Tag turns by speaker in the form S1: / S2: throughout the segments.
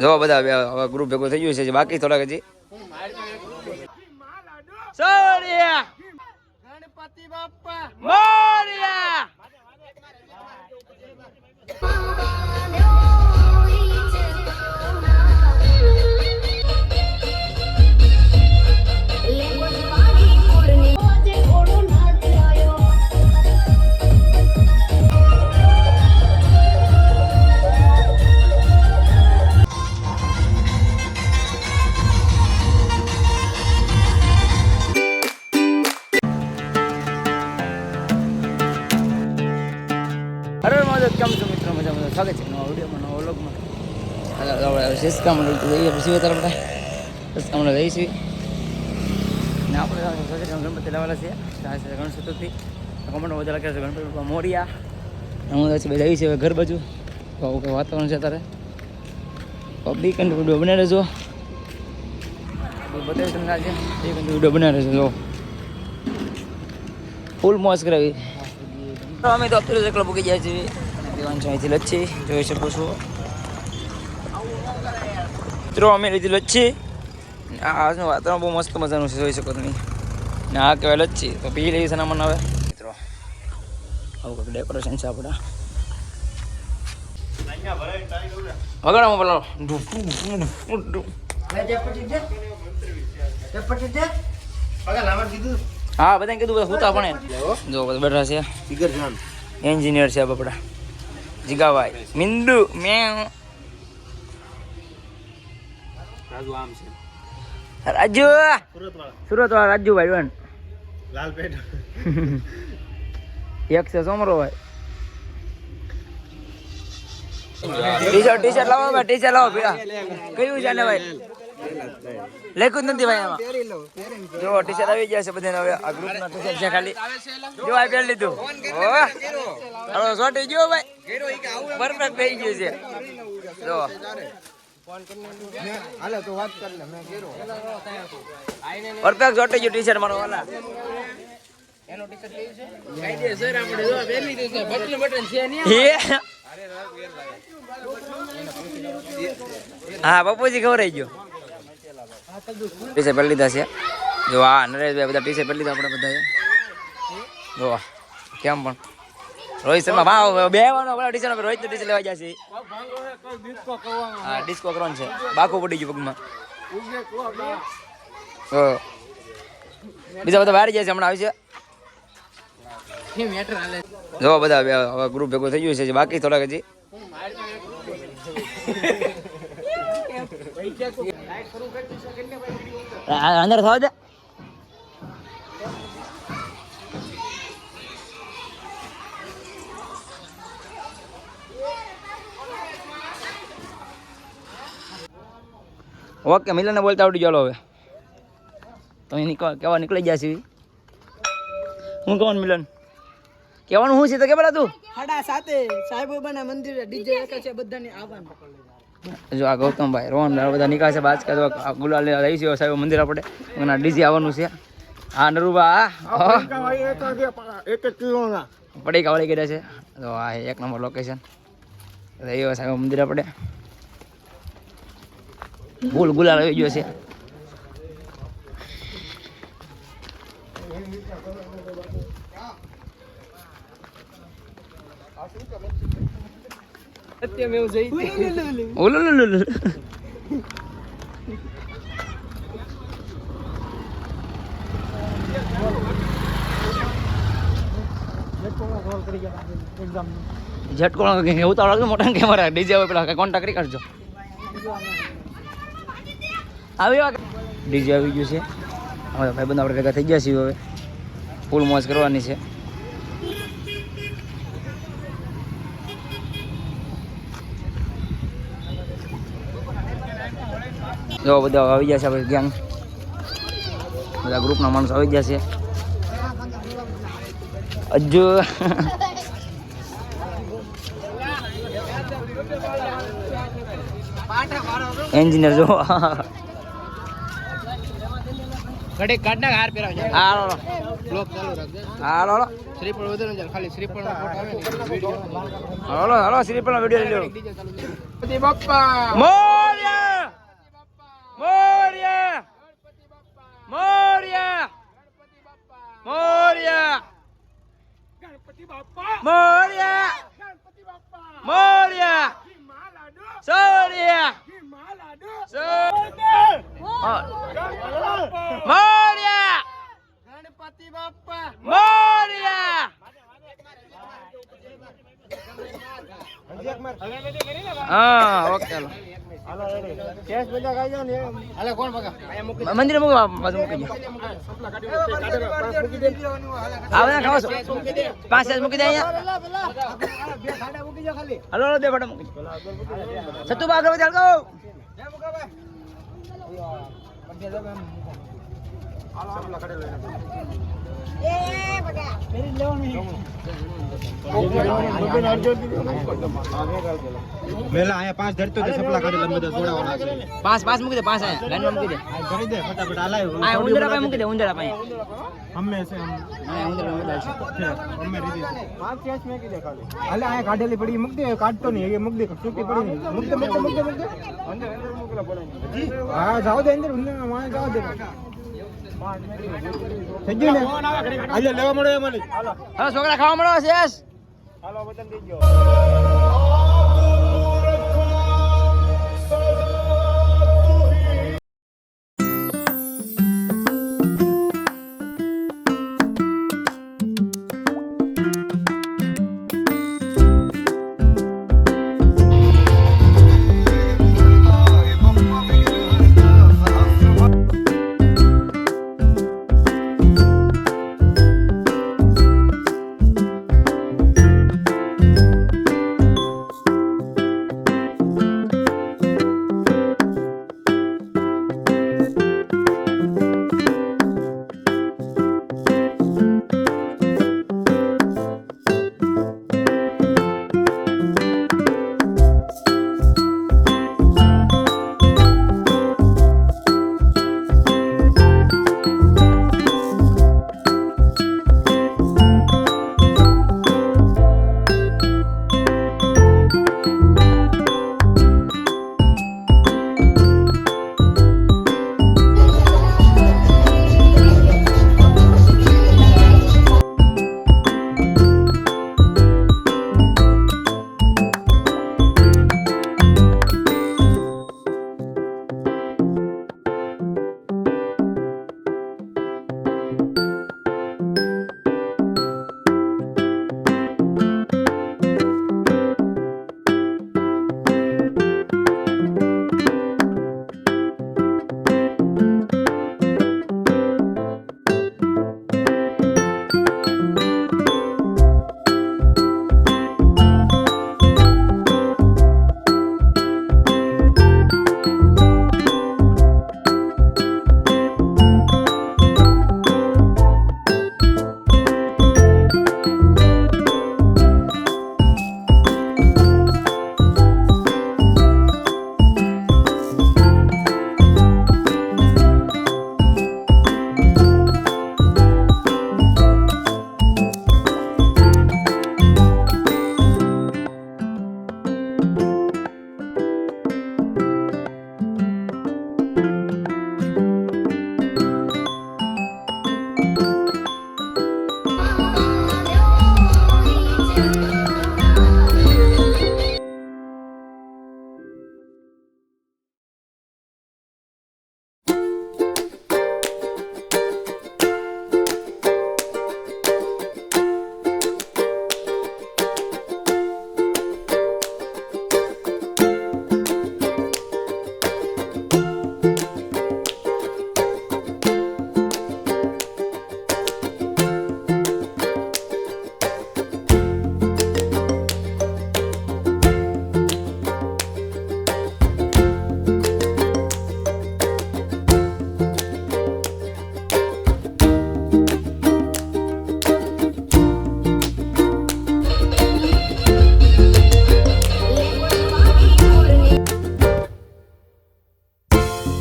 S1: જો બધા હવે- હવે ગ્રુપ ભેગું થઈ ગયું છે બાકી થોડાક હજી.
S2: ગણપતિ બાપા!
S1: મોરિયા! આપણે શિસ્કા મંડળ તો જઈએ પછી તરફ આપણે શિસ્કા મંડળ જઈશું. ને આપણે ગણપતિ લાવેલા છે. ગણેશ ચતુર્થી. કમેન્ટમાં બધા લખ્યા છે ગણપતિ મોરિયા. હું બધા જઈએ છીએ ઘર બાજુ. તો વાતાવરણ છે અત્યારે. પબ્લિક અને વીડિયો બનાવી રહેજો બતાવી તમને આજે? એક વીડિયો બનાવી રહેજો જો. ફૂલ મોજ કરાવી. અમે તો અત્યારે એકલો પૂકી જાય છે અહીંથી લચ્છી. જોઈ શકો છો. મિત્રો અમે લીધેલો લચ્છી ને આજનું વાતાવરણ બહુ મસ્ત મજાનું છે જોઈ શકો તમે. ને આ કહેવાય લચ્છી તો પી લઈએ સનામન આવે મિત્રો આવું કંઈક ડેકોરેશન છે આપણા. વગાડવામાં પેલો. હા બધાને કીધું બધા હુતા પણ જો બધા બેઠા છે. એન્જિનિયર છે આપણા. જીગાભાઈ. મિંદુ. મેં
S2: રાજુ આમ છે.
S1: રાજુ!
S2: સુરત વાળા
S1: રાજુ ભાઈ રાજુભાઈ લાલ
S2: પેટ
S1: એક છે સોમરો ભાઈ. ટી શર્ટ ટી શર્ટ લાવો ભાઈ ટી શર્ટ લાવો ભેળા કયું છે ને ભાઈ? લેખું જ નથી ભાઈ એમાં જો ટી શર્ટ આવી ગયા છે બધાને હવે. આ ગ્રુપના ટી શર્ટ છે ખાલી. જો આ પહેરી લીધું. હવે સોટી ગયો ભાઈ. પરફેક્ટ થઈ ગયું છે. જો.
S2: હાલે તો વાત કર લે મેં કેરો
S1: પરફેક્ટ ગયું ટી શર્ટ મારો વાલા. હે? હા બાપુજી ખબર આવી ગયો. ટી શર્ટ પહેરી લીધા છે. જો આ નરેશભાઈ બધા ટી શર્ટ પહેરી લીધા આપણે બધા જો કેમ પણ? રોહિત શર્મા બે વાનો T shirt Rohit T teacher લેવા છે હા ડિસ્કો કરવાનું. છે. બાકુ પડી ગયું પગમાં. બીજા બધા બહાર જાય છે હમણાં આવી છે? જો બધા હવે ગ્રુપ ભેગું થઈ ગયું છે બાકી થોડાક હજી. અંદર થવા દે. ઓકે મિલનને બોલતા આવડી ચાલો હવે. તમે નીકળ કેવા નીકળી ગયા છીએ હું કહું મિલન? કહેવાનું શું છે તો કે તું?
S3: હડા સાથે સાહેબોબાના મંદિરે ડીજે રાખે છે બધાને આવવાનું.
S1: જો આ ગૌતમભાઈ રોહન બધા નીકળે છે બાજકા આ ગુલાલ રહી છે સાહેબ મંદિર આપણે. એના ડીજે આવવાનું છે. હા નરુબા
S2: એક એક
S1: પડી કાવળી ગયા છે. તો આ એક નંબર લોકેશન રહ્યો સાહેબ મંદિર આપણે. ફૂલ ગુલાલ આવી ગયો છે. ઝટકો ઉતાવળ મોટા કેમેરા ડીજે પેલા કોન્ટેક્ટ કરી કરજો આવી ડીજે આવી ગયું છે. હવે ભાઈ બંધ આપણે ભેગા થઈ ગયા છીએ હવે. ફૂલ મોજ કરવાની છે. જો બધા આવી ગયા છે આપણે ગેંગ બધા ગ્રુપના માણસો આવી ગયા છે. હજુ એન્જિનિયર જો.
S3: કડે કાઢના હાર પહેરા છે
S1: હા લો
S3: બ્લોક ચાલુ રાખજે.
S1: હા લો
S3: શ્રીફળ વધેલું છે ખાલી શ્રીફળ નો ફોટો આવે ને વિડિયો
S1: હલો હલો શ્રીફળ નો વિડિયો લઈ લો
S3: બાપ્પા. મોર્યા! મોર્યા! મોર્યા! મોર્યા! ગણપતિ બાપ્પા.
S1: મોર્યા! ગણપતિ બાપ્પા. મોર્યા! સૌર્યા! મોર્યા!
S3: ગણપતિ બાપા!
S1: મોર્યા! હા ઓકે મંદિરે મૂકો બાજુ મૂકી દો. ખાવ છો? પાંચ સાઈઝ મૂકી દે અહીંયા. હલો હલો બે ફોટા મૂકી સતુ બા આગળ ચાલ ગો
S2: મેલા આયા પાંચ ધરતો દે સપલા કાઢી લંબે જોડાવાના છે.
S1: પાંચ પાંચ મૂકી દે પાંચ અહીંયા લાઈનમાં મૂકી દે.
S2: આ કરી દે ફટાફટ. હાલાય
S1: આ ઉંદરા પાસે મૂકી દે ઉંદરા પાસે.
S2: અમે છે
S1: હા ઉંદરા મૂકી દે
S2: અમે રીધી પાંચ કેશ મેકી દે ખાલી હાલે આયા કાઢેલી પડી મૂક દે કાઢતો નહીં. એ મૂક દે છૂટી પડી મૂક દે મૂક દે મૂક દે અંદર અંદર મૂકેલા પડે. હા જાવ દે અંદર ઉંદરા માં જાવ દે. થઈ ગયું ને આજે લેવા મળે મને હાલો
S1: હવે છોકરા ખાવા મળો શેષ
S2: હાલો બદલ દઈ ગયો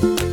S2: thank you